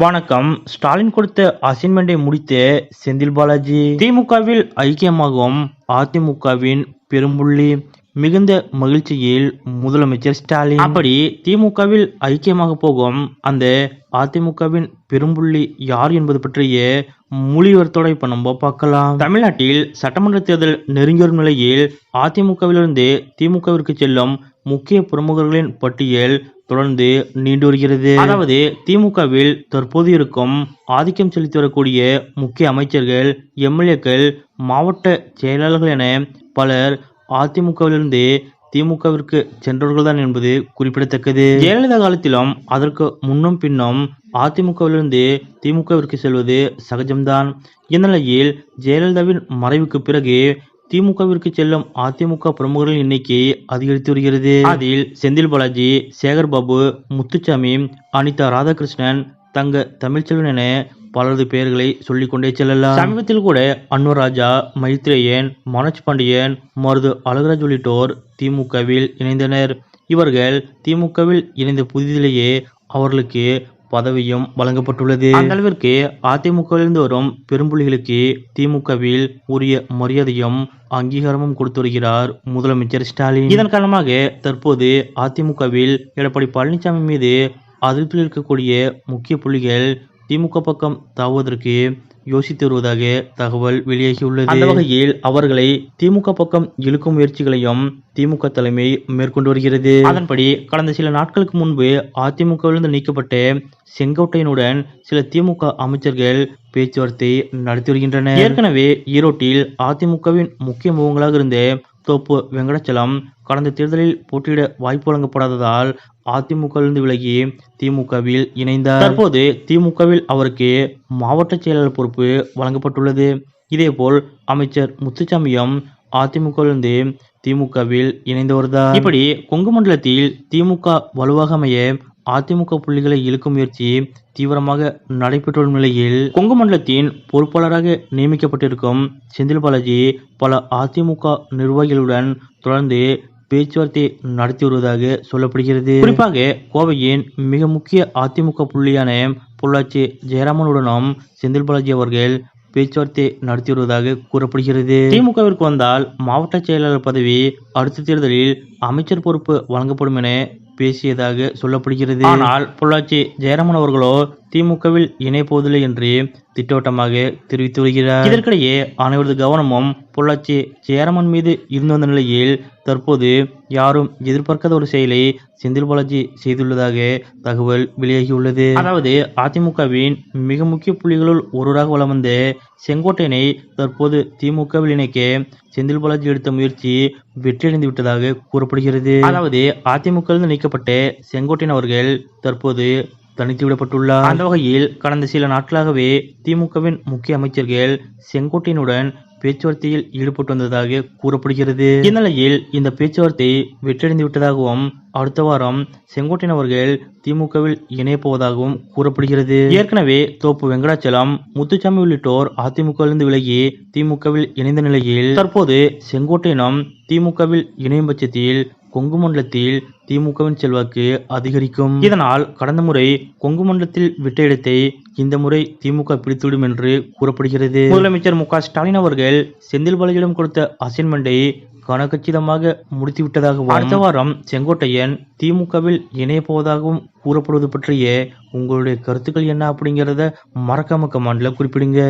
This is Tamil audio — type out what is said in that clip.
வணக்கம். ஸ்டாலின் கொடுத்த அசைன்மெண்டை முடித்த செந்தில் பாலாஜி. திமுகவில் ஐக்கியமாகும் அதிமுகவின் பெரும்புள்ளி மிகுந்த மகிழ்ச்சியில் முதலமைச்சர் ஸ்டாலின். அப்படி திமுகவில் ஐக்கியமாக போகும் அந்த அதிமுகவின் பெரும்புள்ளி யார் என்பது பற்றிய மொழிவர்த்தோட இப்ப நம்ம பார்க்கலாம். தமிழ்நாட்டில் சட்டமன்ற தேர்தல் நெருங்கி வரும் நிலையில் அதிமுகவிலிருந்து திமுகவிற்கு செல்லும் முக்கிய பிரமுகர்களின் பட்டியல் தொடர்ந்து நீண்டு வருகிறது. அதாவது திமுகவில் தற்போது இருக்கும் ஆதிக்கம் செலுத்தி வரக்கூடிய முக்கிய அமைச்சர்கள் எம்எல்ஏக்கள் மாவட்ட செயலாளர்கள் என பலர் அதிமுகவிலிருந்து திமுகவிற்கு சென்றவர்கள் தான் என்பது குறிப்பிடத்தக்கது. ஜெயலலிதா காலத்திலும் அதற்கு முன்னும் பின்னும் அதிமுகவிலிருந்து திமுகவிற்கு செல்வது சகஜம்தான். இந்நிலையில் ஜெயலலிதாவின் மறைவுக்கு பிறகு திமுகவிற்கு செல்லும் அதிமுக பிரமுகர்களின் எண்ணிக்கை அதிகரித்து வருகிறது. அதில் செந்தில் பாலாஜி சேகர் பாபு முத்துச்சாமி அனிதா ராதாகிருஷ்ணன் தங்க தமிழ்ச்செல்வன் என பலரது பெயர்களை சொல்லிக்கொண்டே செல்லலாம். சமீபத்தில் கூட அன்வர் ராஜா மைத்ரேயன் மனோஜ் பாண்டியன் மருது அழகராஜ் உள்ளிட்டோர் திமுகவில் இணைந்தனர். இவர்கள் திமுகவில் இணைந்த புதிதிலேயே அவர்களுக்கு பதவியும் வழங்கப்பட்டுள்ளது. அந்த அளவிற்கு அதிமுகவிலிருந்து வரும் பெரும்புலிகளுக்கு திமுகவில் உரிய மரியாதையும் அங்கீகாரமும் கொடுத்து வருகிறார் முதலமைச்சர் ஸ்டாலின். இதன் காரணமாக தற்போது அதிமுகவில் எடப்பாடி பழனிசாமி மீது அதிருப்தியில் இருக்கக்கூடிய முக்கிய புள்ளிகள் திமுக பக்கம் தாவுவதற்கு யோசித்து வருவதாக தகவல் வெளியாகியுள்ளது. அந்த வகையில் அவர்களை திமுக பக்கம் இழுக்கும் முயற்சிகளையும் திமுக தலைமை மேற்கொண்டு வருகிறது. அதன்படி கடந்த சில நாட்களுக்கு முன்பு அதிமுகவிலிருந்து நீக்கப்பட்ட செங்கோட்டையனுடன் சில திமுக அமைச்சர்கள் பேச்சுவார்த்தை நடத்தி வருகின்றனர். ஏற்கனவே ஈரோட்டில் அதிமுகவின் முக்கிய முகங்களாக இருந்த தோப்பு வெங்கடாச்சலம் கடந்த தேர்தலில் போட்டியிட வாய்ப்பு வழங்கப்படாததால் அதிமுகவிலிருந்து விலகி திமுகவில் இணைந்தார். தற்போது திமுகவில் அவருக்கு மாவட்ட செயலாளர் பொறுப்பு வழங்கப்பட்டுள்ளது. இதேபோல் அமைச்சர் முத்துச்சாமியும் அதிமுகவிலிருந்து திமுகவில் இணைந்தவர்தான். இப்படி கொங்கு மண்டலத்தில் திமுக வலுவாக அமைய அதிமுக புள்ளிகளை இழுக்கும் முயற்சி தீவிரமாக நடைபெற்று நிலையில் கொங்கு மண்டலத்தின் பொறுப்பாளராக நியமிக்கப்பட்டிருக்கும் செந்தில் பாலாஜி பல அதிமுக நிர்வாகிகளுடன் தொடர்ந்து பேச்சுவார்த்தை நடத்தி வருவதாக சொல்லப்படுகிறது. குறிப்பாக கோவையின் மிக முக்கிய அதிமுக புள்ளியான பொள்ளாச்சி ஜெயராமனுடனும் செந்தில் பாலாஜி அவர்கள் பேச்சுவார்த்தை நடத்தி வருவதாக கூறப்படுகிறது. திமுகவிற்கு வந்தால் மாவட்ட செயலாளர் பதவி அடுத்த தேர்தலில் அமைச்சர் பொறுப்பு வழங்கப்படும் என பேசியதாக சொல்லப்படுகிறது. ஆனால் பொள்ளாச்சி ஜெயராமன் அவர்களோ திமுகவில் இணைப்போவதில்லை என்று திட்டவட்டமாக தெரிவித்து வருகிறார் இதற்கிடையே அனைவரது கவனமும் பொள்ளாச்சி சேரமன் மீது இருந்து வந்த நிலையில் தற்போது யாரும் எதிர்பார்க்காத ஒரு செயலை செந்தில் பாலாஜி செய்துள்ளதாக தகவல் வெளியாகியுள்ளது. அதாவது அதிமுகவின் மிக முக்கிய புள்ளிகளுள் ஒருவராக வலம் வந்த செங்கோட்டையனை தற்போது திமுகவில் இணைக்க செந்தில் பாலாஜி எடுத்த முயற்சி வெற்றியடைந்து விட்டதாக கூறப்படுகிறது. அதாவது அதிமுகவில் நீக்கப்பட்ட செங்கோட்டையன் அவர்கள் தற்போது தனித்துவிடப்பட்டுள்ளார் அந்த வகையில் கடந்த சில நாட்களாகவே திமுகவின் முக்கிய அமைச்சர்கள் செங்கோட்டையனுடன் பேச்சுவார்த்தையில் ஈடுபட்டு வந்ததாக கூறப்படுகிறது. இந்நிலையில் இந்த பேச்சுவார்த்தை வெற்றியடைந்து விட்டதாகவும் அடுத்த வாரம் செங்கோட்டையன் அவர்கள் திமுகவில் இணையப்போவதாகவும் கூறப்படுகிறது. ஏற்கனவே தோப்பு வெங்கடாச்சலம் முத்துசாமி உள்ளிட்டோர் அதிமுகவிலிருந்து விலகி திமுகவில் இணைந்த நிலையில் தற்போது செங்கோட்டையனும் திமுகவில் இணையும் பட்சத்தில் கொங்கு மண்டலத்தில் திமுகவின் செல்வாக்கு அதிகரிக்கும். இதனால் கடந்த முறை கொங்கு மண்டலத்தில் விட்ட இடத்தை இந்த முறை திமுக பிடித்துவிடும் என்று கூறப்படுகிறது. முதலமைச்சர் மு ஸ்டாலின் அவர்கள் செந்தில் பாலாஜியிடம் கொடுத்த அசைன்மெண்டை கனகச்சிதமாக முடித்துவிட்டதாகவும் அடுத்த வாரம் செங்கோட்டையன் திமுகவில் இணைய போவதாகவும் கூறப்படுவது பற்றிய உங்களுடைய கருத்துக்கள் என்ன அப்படிங்கிறத மறக்காம கமெண்ட்ல குறிப்பிடுங்க.